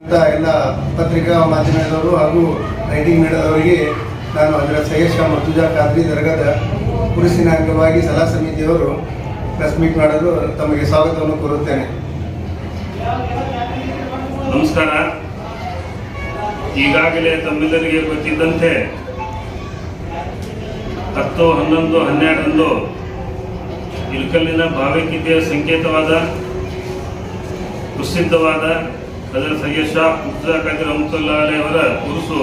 ಎಲ್ಲ ಪತ್ರಿಕಾ ಮಾಧ್ಯಮದವರು ಹಾಗೂ ರೈಟಿಂಗ್ ಮೀಡಿಯಾದವರಿಗೆ ನಾನು ಅದರ ಸಹೇಶ ಮರ್ತುಜಾ ಖಾದ್ರಿ ದರ್ಗದ ಪುರುಷಿನ ಅಂಗವಾಗಿ ಸಲಹಾ ಸಮಿತಿಯವರು ಪ್ರೆಸ್ ಮೀಟ್ ಮಾಡಲು ತಮಗೆ ಸ್ವಾಗತವನ್ನು ಕೋರುತ್ತೇನೆ. ನಮಸ್ಕಾರ. ಈಗಾಗಲೇ ತಮ್ಮೆಲ್ಲರಿಗೆ ಗೊತ್ತಿದ್ದಂತೆ ಹತ್ತು ಹನ್ನೊಂದು, ಹನ್ನೆರಡರಂದು ಇಲ್ಕಲ್ಲಿನ ಭಾವೈಕ್ಯತೆಯ ಸಂಕೇತವಾದ, ಪ್ರಸಿದ್ಧವಾದ ಅದರ ಸಯ್ಯದ್ ಶಾ ಮುಫ್ತಾ ಖಾದಿ ರಹಮತುಲ್ಲಾಹಿ ಅವರ ಉರುಸು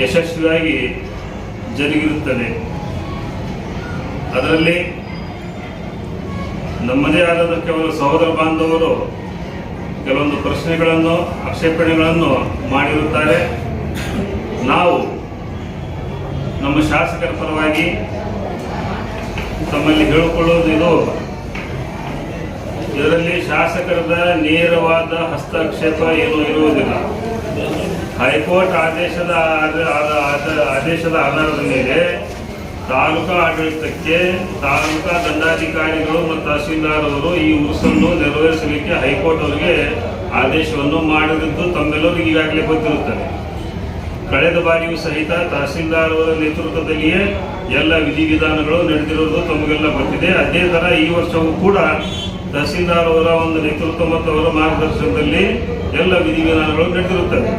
ಯಶಸ್ವಿಯಾಗಿ ಜರುಗಿರುತ್ತದೆ. ಅದರಲ್ಲಿ ನಮ್ಮದೇ ಆದ ಕೆಲವು ಸಹೋದರ ಬಾಂಧವರು ಕೆಲವೊಂದು ಪ್ರಶ್ನೆಗಳನ್ನು, ಆಕ್ಷೇಪಣೆಗಳನ್ನು ಮಾಡಿರುತ್ತಾರೆ. ನಾವು ನಮ್ಮ ಶಾಸಕರ ಪರವಾಗಿ ತಮ್ಮಲ್ಲಿ ಹೇಳಿಕೊಳ್ಳುವುದು ಇದು ಇದರಲ್ಲಿ ಶಾಸಕರದ ನೇರವಾದ ಹಸ್ತಕ್ಷೇಪ ಏನೂ ಇರುವುದಿಲ್ಲ. ಹೈಕೋರ್ಟ್ ಆದೇಶದ ಆದ- ಆದ- ಆದ- ಆದೇಶದ ಆಧಾರದ ಮೇಲೆ ತಾಲೂಕಾ ಆಡಳಿತಕ್ಕೆ ತಾಲೂಕಾ ದಂಡಾಧಿಕಾರಿಗಳು ಮತ್ತು ತಹಸೀಲ್ದಾರ್ ಅವರು ಈ ಉರುಸನ್ನು ನೆರವೇರಿಸಲಿಕ್ಕೆ ಹೈಕೋರ್ಟ್ ಅವರಿಗೆ ಆದೇಶವನ್ನು ಮಾಡಿದ್ದು ತಮ್ಮೆಲ್ಲರಿಗೂ ಈಗಾಗಲೇ ಗೊತ್ತಿರುತ್ತದೆ. ಕಳೆದ ಬಾರಿಯೂ ಸಹಿತ ತಹಸೀಲ್ದಾರ್ ಅವರ ನೇತೃತ್ವದಲ್ಲಿಯೇ ಎಲ್ಲ ವಿಧಿವಿಧಾನಗಳು ನಡೆದಿರುವುದು ತಮಗೆಲ್ಲ ಗೊತ್ತಿದೆ. ಅದೇ ಥರ ಈ ವರ್ಷವೂ ಕೂಡ ತಹಸೀಲ್ದಾರ್ ಅವರ ಒಂದು ನೇತೃತ್ವ ಮತ್ತು ಅವರ ಮಾರ್ಗದರ್ಶನದಲ್ಲಿ ಎಲ್ಲ ವಿಧಿವಿಧಾನಗಳು ನಡೆದಿರುತ್ತವೆ.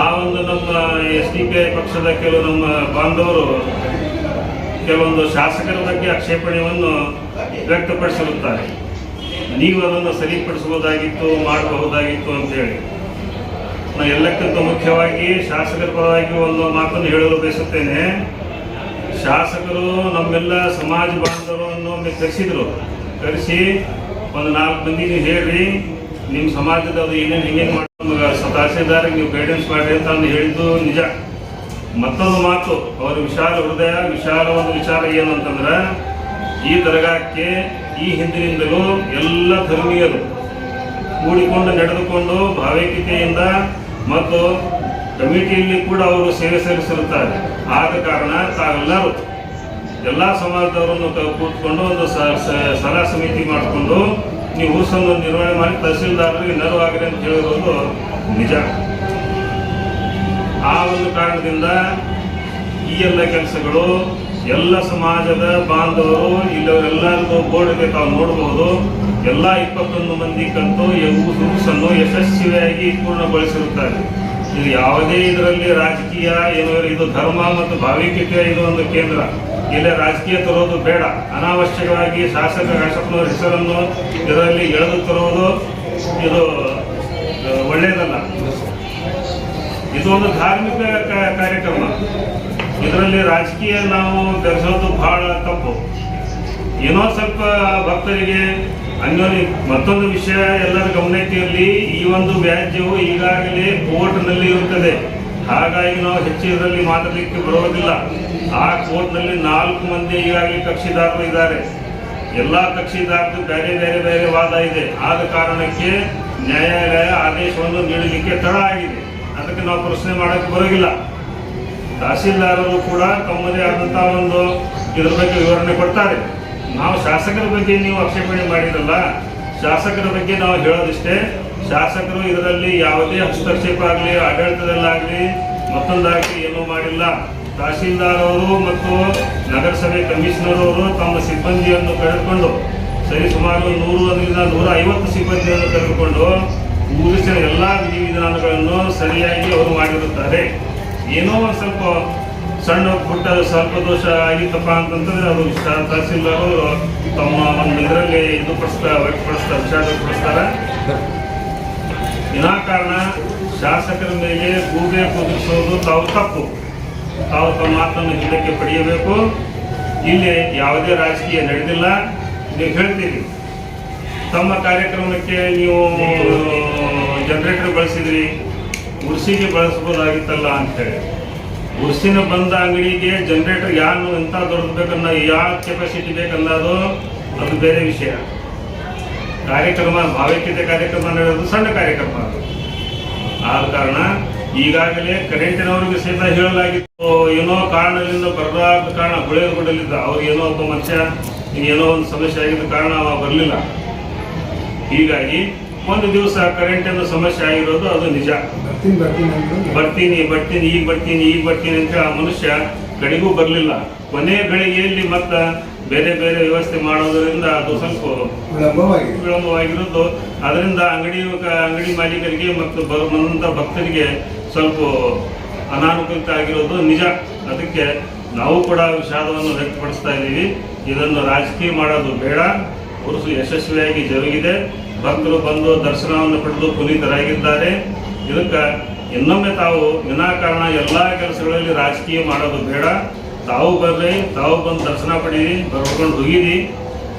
ಆ ಒಂದು ನಮ್ಮ ಎಸ್ ಡಿ ಪಿ ಐ ಪಕ್ಷದ ಕೆಲವು ನಮ್ಮ ಬಾಂಧವರು, ಕೆಲವೊಂದು ಶಾಸಕರ ಬಗ್ಗೆ ಆಕ್ಷೇಪಣೆಯನ್ನು ವ್ಯಕ್ತಪಡಿಸಿರುತ್ತಾರೆ. ನೀವು ಅದನ್ನು ಸರಿಪಡಿಸಬಹುದಾಗಿತ್ತು, ಮಾಡಬಹುದಾಗಿತ್ತು ಅಂತೇಳಿ. ನಾನು ಎಲ್ಲಕ್ಕಿಂತ ಮುಖ್ಯವಾಗಿ ಶಾಸಕರ ಪರವಾಗಿ ಒಂದು ಮಾತನ್ನು ಹೇಳಲು ಬಯಸುತ್ತೇನೆ. ಶಾಸಕರು ನಮ್ಮೆಲ್ಲ ಸಮಾಜ ಬಾಂಧವರನ್ನು ಒಮ್ಮೆ ಕರೆಸಿ ಒಂದು ನಾಲ್ಕು ಮಂದಿ ನೀವು ಹೇಳ್ರಿ. ನಿಮ್ಮ ಸಮಾಜದ ಅದು ಏನೇನು ಹಿಂಗೆ ಮಾಡಿ ನಮಗೆ ನೀವು ಗೈಡೆನ್ಸ್ ಮಾಡಿ ಅಂತ ಅಂದು ಹೇಳಿದ್ದು ನಿಜ. ಮತ್ತೊಂದು ಮಾತು, ಅವರ ವಿಶಾಲ ಹೃದಯ, ವಿಶಾಲ ಒಂದು ವಿಚಾರ ಏನು ಅಂತಂದ್ರೆ, ಈ ದರ್ಗಾಕ್ಕೆ ಈ ಹಿಂದಿನಿಂದಲೂ ಎಲ್ಲ ಧರ್ಮೀಯರು ಕೂಡಿಕೊಂಡು, ನಡೆದುಕೊಂಡು ಭಾವೈಕ್ಯತೆಯಿಂದ ಮತ್ತು ಕಮಿಟಿಯಲ್ಲಿ ಕೂಡ ಅವರು ಸೇವೆ ಸಲ್ಲಿಸಿರುತ್ತಾರೆ. ಆದ ಕಾರಣ ತಾವೆಲ್ಲರೂ ಎಲ್ಲ ಸಮಾಜದವರನ್ನು ಕೂತ್ಕೊಂಡು ಒಂದು ಸಲಹಾ ಸಮಿತಿ ಮಾಡಿಕೊಂಡು ನೀವು ಊಸನ್ನು ನಿರ್ವಹಣೆ ಮಾಡಿ ತಹಸೀಲ್ದಾರರಿಗೆ ನೆರವಾಗಿದೆ ಅಂತ ಹೇಳಿರೋದು ನಿಜ. ಆ ಒಂದು ಕಾರಣದಿಂದ ಈ ಎಲ್ಲ ಕೆಲಸಗಳು ಎಲ್ಲ ಸಮಾಜದ ಬಾಂಧವರು ಇಲ್ಲವರೆಲ್ಲರಿಗೂ ಬೋರ್ಡ್ಗೆ ತಾವು ನೋಡಬಹುದು ಎಲ್ಲ ಇಪ್ಪತ್ತೊಂದು ಮಂದಿ ಕಂತು ಊಸನ್ನು ಯಶಸ್ವಿಯಾಗಿ ಪೂರ್ಣಗೊಳಿಸಿರುತ್ತಾರೆ. ಇದು ಯಾವುದೇ ಇದರಲ್ಲಿ ರಾಜಕೀಯ ಏನೋ ಇದು ಧರ್ಮ ಮತ್ತು ಭಾವಿಕತೆ ಇದು ಒಂದು ಕೇಂದ್ರ. ಇಲ್ಲಿ ರಾಜಕೀಯ ತರೋದು ಬೇಡ. ಅನಾವಶ್ಯಕವಾಗಿ ಶಾಸಕ ರಾಜಪ್ಪನವರ ಹೆಸರನ್ನು ಇದರಲ್ಲಿ ಎಳೆದು ತರುವುದು ಇದು ಒಳ್ಳೆಯದಲ್ಲ ಇದು ಒಂದು ಧಾರ್ಮಿಕ ಕಾರ್ಯಕ್ರಮ. ಇದರಲ್ಲಿ ರಾಜಕೀಯ ನಾವು ಧರಿಸೋದು ಬಹಳ ತಪ್ಪು. ಏನೋ ಸ್ವಲ್ಪ ಭಕ್ತರಿಗೆ ಅನ್ಯೋನ್ಯ, ಮತ್ತೊಂದು ವಿಷಯ ಎಲ್ಲರ ಗಮನಕ್ಕೆ ಇರಲಿ ಈ ಒಂದು ವ್ಯಾಜ್ಯವು ಈಗಾಗಲೇ ಕೋರ್ಟ್ನಲ್ಲಿ ಇರುತ್ತದೆ. ಹಾಗಾಗಿ ನಾವು ಹೆಚ್ಚು ಇದರಲ್ಲಿ ಮಾತಾಡಲಿಕ್ಕೆ ಬರೋದಿಲ್ಲ ಆ ಕೋರ್ಟ್ನಲ್ಲಿ ನಾಲ್ಕು ಮಂದಿ ಈಗಾಗಲೇ ಕಕ್ಷಿದಾರರು ಇದ್ದಾರೆ. ಎಲ್ಲ ಕಕ್ಷಿದಾರರು ಬೇರೆ ಬೇರೆ ಬೇರೆ ವಾದ ಇದೆ. ಆದ ಕಾರಣಕ್ಕೆ ನ್ಯಾಯಾಲಯ ಆದೇಶವನ್ನು ನೀಡಲಿಕ್ಕೆ ತಡ ಆಗಿದೆ. ಅದಕ್ಕೆ ನಾವು ಪ್ರಶ್ನೆ ಮಾಡಕ್ಕೆ ಬರೋಗಿಲ್ಲ ತಹಸೀಲ್ದಾರರು ಕೂಡ ತಮ್ಮದೇ ಆದಂಥ ಒಂದು ಇದ್ರ ಬಗ್ಗೆ ವಿವರಣೆ ಕೊಡ್ತಾರೆ. ನಾವು ಶಾಸಕರ ಬಗ್ಗೆ ನೀವು ಆಕ್ಷೇಪಣೆ ಮಾಡಿರಲ್ಲ. ಶಾಸಕರ ಬಗ್ಗೆ ನಾವು ಹೇಳೋದಿಷ್ಟೇ ಶಾಸಕರು ಇದರಲ್ಲಿ ಯಾವುದೇ ಹಸ್ತಕ್ಷೇಪ ಆಗಲಿ ಆಡಳಿತದಲ್ಲಾಗಲಿ ಮತ್ತೊಂದಾಗಲಿ ಏನೂ ಮಾಡಿಲ್ಲ. ತಹಸೀಲ್ದಾರ್ ಅವರು ಮತ್ತು ನಗರಸಭೆ ಕಮಿಷನರ್ ಅವರು ತಮ್ಮ ಸಿಬ್ಬಂದಿಯನ್ನು ಕಳೆದುಕೊಂಡು ಸರಿ ಸುಮಾರು ನೂರು ಅದರಿಂದ ನೂರ ಐವತ್ತು ಸಿಬ್ಬಂದಿಯನ್ನು ಕರೆದುಕೊಂಡು ಊರಿಸಿದ ಎಲ್ಲ ವಿಧಿವಿಧಾನಗಳನ್ನು ಸರಿಯಾಗಿ ಅವರು ಮಾಡಿರುತ್ತಾರೆ. ಏನೋ ಒಂದು ಸ್ವಲ್ಪ ಸಣ್ಣ ಪುಟ್ಟ ಸ್ವಲ್ಪ ದೋಷ ಆಗಿತ್ತಪ್ಪ ಅಂತಂದ್ರೆ ಅವರು ತಹಸೀಲ್ದಾರ್ ಅವರು ತಮ್ಮ ಒಂದು ಇದರಲ್ಲಿ ಇದು ಪಡಿಸ್ತಾ ವ್ಯಕ್ತಪಡಿಸ್ತಾರೆ ವಿಚಾರ ವ್ಯಕ್ತಪಡಿಸ್ತಾರೆ ವಿನಾಕಾರಣ ಶಾಸಕರ ಮೇಲೆ ಗೂಬೆ ಕುದಿಸೋದು ತಾವು ತಪ್ಪು. ತಾವು ತಮ್ಮ ಮಾತನ್ನು ಹಿಂದಕ್ಕೆ ಪಡೆಯಬೇಕು. ಇಲ್ಲಿ ಯಾವುದೇ ರಾಜಕೀಯ ನಡೆದಿಲ್ಲ. ನೀವು ಹೇಳ್ತೀರಿ. ತಮ್ಮ ಕಾರ್ಯಕ್ರಮಕ್ಕೆ ನೀವು ಜನರೇಟರ್ ಬಳಸಿದ್ರಿ. ಉರ್ಸಿಗೆ ಬಳಸ್ಬೋದಾಗಿತ್ತಲ್ಲ ಅಂತೇಳಿ ಉರ್ಸಿನ ಬಂದ ಅಂಗಡಿಗೆ ಜನರೇಟರ್ ಯಾರು ಎಂಥ ದೊಡ್ಡದು ಬೇಕನ್ನ ಯಾವ ಕೆಪಾಸಿಟಿ ಬೇಕನ್ನೋದು ಅದು ಬೇರೆ ವಿಷಯ. ಕಾರ್ಯಕ್ರಮ ಭಾವೈಕ್ಯತೆ ಕಾರ್ಯಕ್ರಮ ನಡೆಯೋದು ಸಣ್ಣ ಕಾರ್ಯಕ್ರಮ. ಅದು ಆದ ಕಾರಣ ಈಗಾಗಲೇ ಕರೆಂಟಿನವ್ರಿಗೆ ಸಹಿತ ಹೇಳಲಾಗಿತ್ತು ಏನೋ ಕಾರಣದಿಂದ ಬರಲಾದ ಕಾರಣ ಹೊಳೆಯಲು ಅವ್ರು ಅವ್ರಿಗೆ ಏನೋ ಒಬ್ಬ ಮನುಷ್ಯ ಏನೋ ಒಂದು ಸಮಸ್ಯೆ ಆಗಿದ್ದ ಕಾರಣ ಅವ ಬರಲಿಲ್ಲ. ಹೀಗಾಗಿ ಒಂದು ದಿವಸ ಕರೆಂಟಿನ ಸಮಸ್ಯೆ ಆಗಿರೋದು ಅದು ನಿಜ. ಬರ್ತೀನಿ ಬರ್ತೀನಿ ಈಗ ಬರ್ತೀನಿ ಈಗ ಬರ್ತೀನಿ ಅಂತ ಆ ಮನುಷ್ಯ ಕಡೆಗೂ ಬರಲಿಲ್ಲ. ಕೊನೆ ಗಳಿಗೆಯಲ್ಲಿ ಮತ್ತ ಬೇರೆ ಬೇರೆ ವ್ಯವಸ್ಥೆ ಮಾಡೋದರಿಂದ ಅದು ಸ್ವಲ್ಪ ವಿಳಂಬವಾಗಿರೋದು ಅದರಿಂದ ಅಂಗಡಿ ಅಂಗಡಿ ಮಾಲೀಕರಿಗೆ ಮತ್ತು ಬಂದಂಥ ಭಕ್ತರಿಗೆ ಸ್ವಲ್ಪ ಅನಾನುಕೂಲತೆ ಆಗಿರೋದು ನಿಜ. ಅದಕ್ಕೆ ನಾವು ಕೂಡ ವಿಷಾದವನ್ನು ವ್ಯಕ್ತಪಡಿಸ್ತಾ ಇದ್ದೀವಿ. ಇದನ್ನು ರಾಜಕೀಯ ಮಾಡೋದು ಬೇಡ. ಉರುಸು ಯಶಸ್ವಿಯಾಗಿ ಜರುಗಿದೆ. ಭಕ್ತರು ಬಂದು ದರ್ಶನವನ್ನು ಪಡೆದು ಪುನೀತರಾಗಿದ್ದಾರೆ. ಇದಕ್ಕೆ ಇನ್ನೊಮ್ಮೆ ತಾವು ವಿನಾಕಾರಣ ಎಲ್ಲ ಕೆಲಸಗಳಲ್ಲಿ ರಾಜಕೀಯ ಮಾಡೋದು ಬೇಡ. ತಾವು ಬರಲಿ ತಾವು ಬಂದು ದರ್ಶನ ಪಡೀರಿ, ಬರ್ಕೊಂಡು ಹೋಗಿರಿ.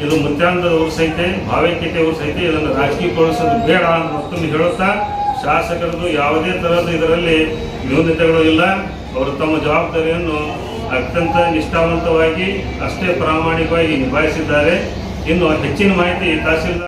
ಇದು ಮುತ್ಯಾಂತರ ಸಹಿತ ಭಾವೈಕ್ಯತೆ ಇದನ್ನು ರಾಜಕೀಯ ರಾಜಕೀಯಗೊಳಿಸೋದು ಬೇಡ ಮತ್ತೊಂದು ಹೇಳುತ್ತಾ, ಶಾಸಕರದ್ದು ಯಾವುದೇ ಥರದ ಇದರಲ್ಲಿ ನ್ಯೂನತೆಗಳು ಇಲ್ಲ. ಅವರು ತಮ್ಮ ಜವಾಬ್ದಾರಿಯನ್ನು ಅತ್ಯಂತ ನಿಷ್ಠಾವಂತವಾಗಿ, ಅಷ್ಟೇ ಪ್ರಾಮಾಣಿಕವಾಗಿ ನಿಭಾಯಿಸಿದ್ದಾರೆ. ಇನ್ನು ಹೆಚ್ಚಿನ ಮಾಹಿತಿ ತಹಸೀಲ್ದಾರ್